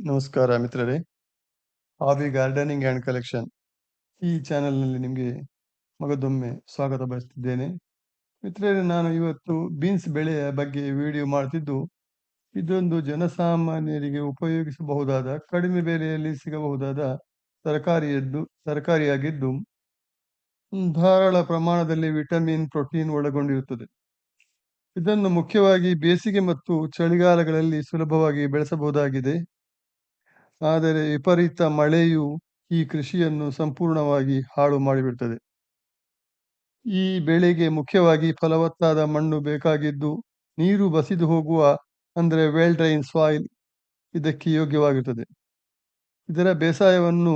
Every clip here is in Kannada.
ನಮಸ್ಕಾರ ಮಿತ್ರರೇ. Hobby gardening and collection. ಈ ಚಾನೆಲ್ನಲ್ಲಿ ನಿಮಗೆ ಮಗದೊಮ್ಮೆ ಸ್ವಾಗತ ಬಯಸ್ತಿದ್ದೇನೆ. ಮಿತ್ರರೇ, ನಾನು ಇವತ್ತು ಬೀನ್ಸ್ ಬೆಳೆಯ ಬಗ್ಗೆ ವಿಡಿಯೋ ಮಾಡ್ತಿದ್ದು, ಇದೊಂದು ಜನಸಾಮಾನ್ಯರಿಗೆ ಉಪಯೋಗಿಸಬಹುದಾದ, ಕಡಿಮೆ ಬೆಲೆಯಲ್ಲಿ ಸಿಗಬಹುದಾದ ತರಕಾರಿಯದ್ದು, ತರಕಾರಿಯಾಗಿದ್ದು, ಧಾರಾಳ ಪ್ರಮಾಣದಲ್ಲಿ ವಿಟಮಿನ್, ಪ್ರೋಟೀನ್ ಒಳಗೊಂಡಿರುತ್ತದೆ. ಇದನ್ನು ಮುಖ್ಯವಾಗಿ ಬೇಸಿಗೆ ಮತ್ತು ಚಳಿಗಾಲಗಳಲ್ಲಿ ಸುಲಭವಾಗಿ ಬೆಳೆಸಬಹುದಾಗಿದೆ. ಆದರೆ ವಿಪರೀತ ಮಳೆಯು ಈ ಕೃಷಿಯನ್ನು ಸಂಪೂರ್ಣವಾಗಿ ಹಾಳು ಮಾಡಿಬಿಡ್ತದೆ. ಈ ಬೆಳೆಗೆ ಮುಖ್ಯವಾಗಿ ಫಲವತ್ತಾದ ಮಣ್ಣು ಬೇಕಾಗಿದ್ದು ನೀರು ಬಸಿದು ಹೋಗುವ, ಅಂದರೆ ವೆಲ್ ಡ್ರೈನ್ ಸಾಯಿಲ್ ಇದಕ್ಕೆ ಯೋಗ್ಯವಾಗಿರುತ್ತದೆ ಇದರ ಬೇಸಾಯವನ್ನು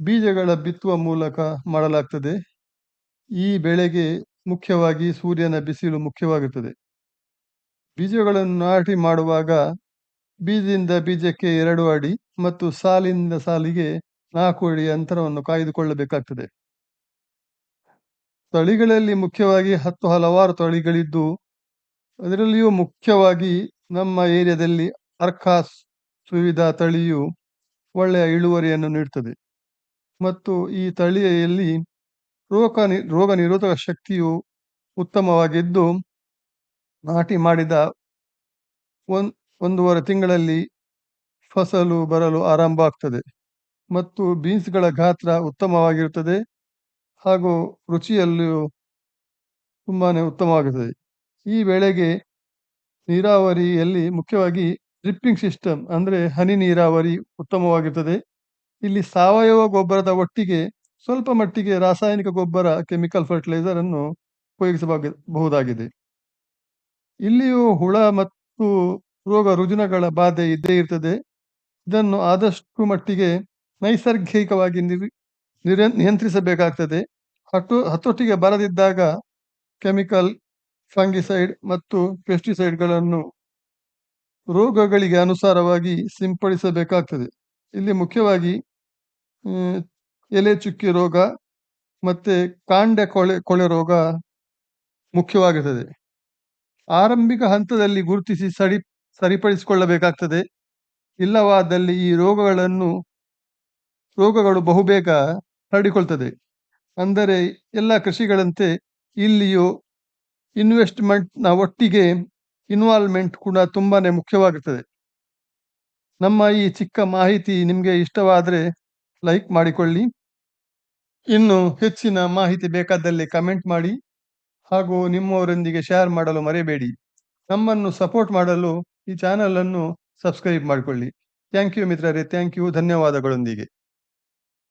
ಬೀಜಗಳ ಬಿತ್ತುವ ಮೂಲಕ ಮಾಡಲಾಗ್ತದೆ. ಈ ಬೆಳೆಗೆ ಮುಖ್ಯವಾಗಿ ಸೂರ್ಯನ ಬಿಸಿಲು ಮುಖ್ಯವಾಗಿರುತ್ತದೆ ಬೀಜಗಳನ್ನು ನಾಟಿ ಮಾಡುವಾಗ ಬೀಜದಿಂದ ಬೀಜಕ್ಕೆ ಎರಡು ಅಡಿ ಮತ್ತು ಸಾಲಿನಿಂದ ಸಾಲಿಗೆ ನಾಲ್ಕು ಅಡಿ ಅಂತರವನ್ನು ಕಾಯ್ದುಕೊಳ್ಳಬೇಕಾಗ್ತದೆ. ತಳಿಗಳಲ್ಲಿ ಮುಖ್ಯವಾಗಿ ಹತ್ತು ಹಲವಾರು ತಳಿಗಳಿದ್ದು, ಅದರಲ್ಲಿಯೂ ಮುಖ್ಯವಾಗಿ ನಮ್ಮ ಏರಿಯಾದಲ್ಲಿ ಅರ್ಕಾಸ್ ಸುವಿಧ ತಳಿಯು ಒಳ್ಳೆಯ ಇಳುವರಿಯನ್ನು ನೀಡುತ್ತದೆ ಮತ್ತು ಈ ತಳಿಯಲ್ಲಿ ರೋಗ ನಿ, ರೋಗ ನಿರೋಧಕ ಶಕ್ತಿಯು ಉತ್ತಮವಾಗಿದ್ದು, ನಾಟಿ ಮಾಡಿದ ಒಂದ್ ಒಂದೂವರೆ ತಿಂಗಳಲ್ಲಿ ಫಸಲು, ಬರಲು ಆರಂಭ ಆಗ್ತದೆ ಮತ್ತು ಬೀನ್ಸ್ಗಳ ಗಾತ್ರ ಉತ್ತಮವಾಗಿರುತ್ತದೆ ಹಾಗೂ ರುಚಿಯಲ್ಲಿಯೂ ತುಂಬಾ ಉತ್ತಮವಾಗುತ್ತದೆ. ಈ ಬೆಳೆಗೆ ನೀರಾವರಿಯಲ್ಲಿ ಮುಖ್ಯವಾಗಿ ಡ್ರಿಪ್ಪಿಂಗ್ ಸಿಸ್ಟಮ್ ಅಂದರೆ ಹನಿ ನೀರಾವರಿ ಉತ್ತಮವಾಗಿರುತ್ತದೆ. ಇಲ್ಲಿ ಸಾವಯವ ಗೊಬ್ಬರದ ಒಟ್ಟಿಗೆ ಸ್ವಲ್ಪ ಮಟ್ಟಿಗೆ ರಾಸಾಯನಿಕ ಗೊಬ್ಬರ ಕೆಮಿಕಲ್ ಫರ್ಟಿಲೈಸರ್ ಅನ್ನು ಉಪಯೋಗಿಸಬಹುದಾಗಿದೆ ಇಲ್ಲಿಯೂ ಹುಳ ಮತ್ತು ರೋಗ ರುಜಿನಗಳ ಬಾಧೆ ಇದ್ದೇ ಇರ್ತದೆ. ಇದನ್ನು ಆದಷ್ಟು ಮಟ್ಟಿಗೆ ನೈಸರ್ಗಿಕವಾಗಿ ನಿರ್ ನಿಯಂತ್ರಿಸಬೇಕಾಗ್ತದೆ. ಹತ್ತು ಹತೋಟಿಗೆ ಬರದಿದ್ದಾಗ ಕೆಮಿಕಲ್, ಫಂಗಿಸೈಡ್ ಮತ್ತು ಪೆಸ್ಟಿಸೈಡ್ಗಳನ್ನು ರೋಗಗಳಿಗೆ ಅನುಸಾರವಾಗಿ ಸಿಂಪಡಿಸಬೇಕಾಗ್ತದೆ. ಇಲ್ಲಿ ಮುಖ್ಯವಾಗಿ ಎಲೆ ಚುಕ್ಕಿ ರೋಗ ಮತ್ತು ಕಾಂಡ ಕೊಳೆ ಕೊಳೆ ರೋಗ ಮುಖ್ಯವಾಗಿರ್ತದೆ ಆರಂಭಿಕ ಹಂತದಲ್ಲಿ ಗುರುತಿಸಿ ಸಡಿ ಸರಿಪಡಿಸಿಕೊಳ್ಳಬೇಕಾಗ್ತದೆ. ಇಲ್ಲವಾದಲ್ಲಿ ಈ ರೋಗಗಳನ್ನು, ರೋಗಗಳು ಬಹುಬೇಗ ಹರಡಿಕೊಳ್ತದೆ ಅಂದರೆ ಎಲ್ಲ ಕೃಷಿಗಳಂತೆ ಇಲ್ಲಿಯೂ ಇನ್ವೆಸ್ಟ್ಮೆಂಟ್ನ ಒಟ್ಟಿಗೆ ಇನ್ವಾಲ್ವ್ಮೆಂಟ್ ಕೂಡ ತುಂಬಾನೇ ಮುಖ್ಯವಾಗುತ್ತದೆ ನಮ್ಮ ಈ ಚಿಕ್ಕ ಮಾಹಿತಿ ನಿಮಗೆ ಇಷ್ಟವಾದರೆ ಲೈಕ್ ಮಾಡಿಕೊಳ್ಳಿ. ಇನ್ನು ಹೆಚ್ಚಿನ ಮಾಹಿತಿ ಬೇಕಾದಲ್ಲಿ ಕಮೆಂಟ್ ಮಾಡಿ ಹಾಗೂ ನಿಮ್ಮವರೊಂದಿಗೆ ಶೇರ್ ಮಾಡಲು ಮರೆಯಬೇಡಿ. ನಮ್ಮನ್ನು ಸಪೋರ್ಟ್ ಮಾಡಲು ಈ ಚಾನೆಲ್ ಅನ್ನು ಸಬ್ಸ್ಕ್ರೈಬ್ ಮಾಡಿಕೊಳ್ಳಿ. ಥ್ಯಾಂಕ್ ಯು ಮಿತ್ರರೇ. Thank you ಧನ್ಯವಾದಗಳೊಂದಿಗೆ.